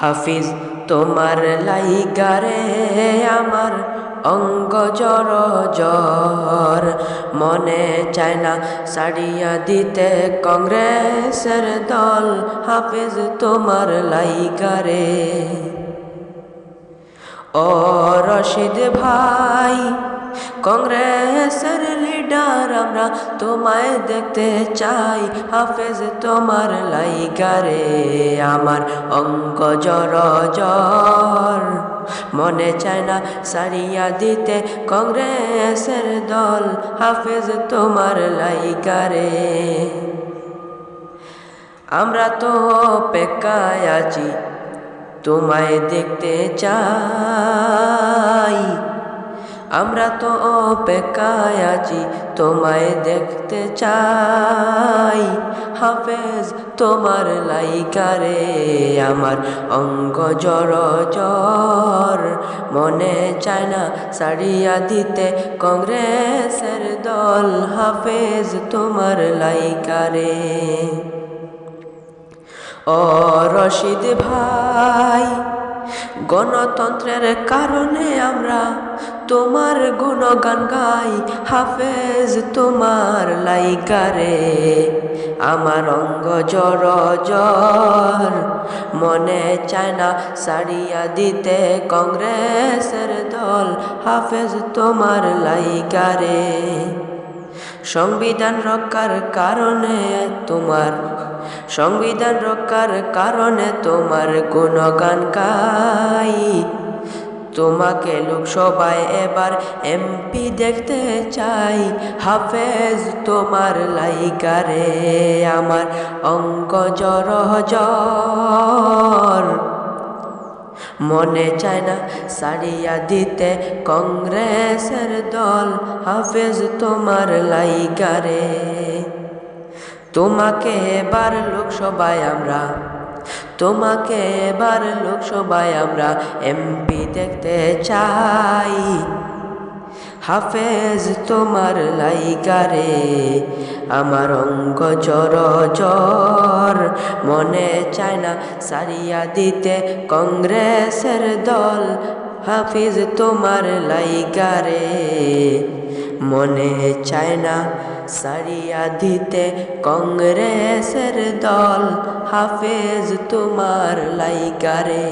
হাফিজ, তোমার লাইগারে আমার অঙ্গ জর জর মনে চায় না সাড়িয়া দিতে কংগ্রেসের দল। হাফিজ, তোমার লাইগারে ও রশিদ ভাই, কংগ্রেসের লিডার আমরা তোমায় দেখতে চাই। হাফেজ তোমার লাইগারে আমার অঙ্ক জর জর মনে চায় না সারিয়া দিতে কংগ্রেসের দল, হাফেজ তোমার লাইগারে আমরা তো অপেক্ষায় আছি তোমায় দেখতে চাই। আমরা তো অপেক্ষায় আছি, তোমায় দেখতে চাই। হাফেজ, তোমার লাইকারে আমার অঙ্গ জর জর মনে চায় না সারিয়া দিতে কংগ্রেসের দল। হাফেজ, তোমার লাইকারে ও রশিদ ভাই, গণতন্ত্রের কারণে আমরা তোমার গুণগান গাই, হাফেজ তোমার লাইকারে আমার অঙ্গ জর জর মনে চায় না সারিয়া দিতে কংগ্রেসের দল, হাফেজ তোমার লাইকারে সংবিধান রক্ষার কারণে তোমার, সংবিধান রক্ষার কারণে তোমার গুণগান গাই। তোমাকে লোকসভায় এবার এমপি দেখতে চাই। হাফেজ, তোমার লাইকারে আমার জর জর মনে চায় না সারিয়া দিতে কংগ্রেসের দল, হাফেজ তোমার লাইগারে তোমাকে এবার লোকসভায় আমরা, তোমাকে এবার লোকসভায় আমরা এমপি দেখতে চাই। হাফেজ তোমার লাইগারে আমার অঙ্গ জর জর মনে চায় না সারিয়া দিতে কংগ্রেসের দল। হাফিজ তোমার লাইগারে মনে চায় না সারিয়া দিতে কংগ্রেসের দল। হাফেজ তোমার লাইগারে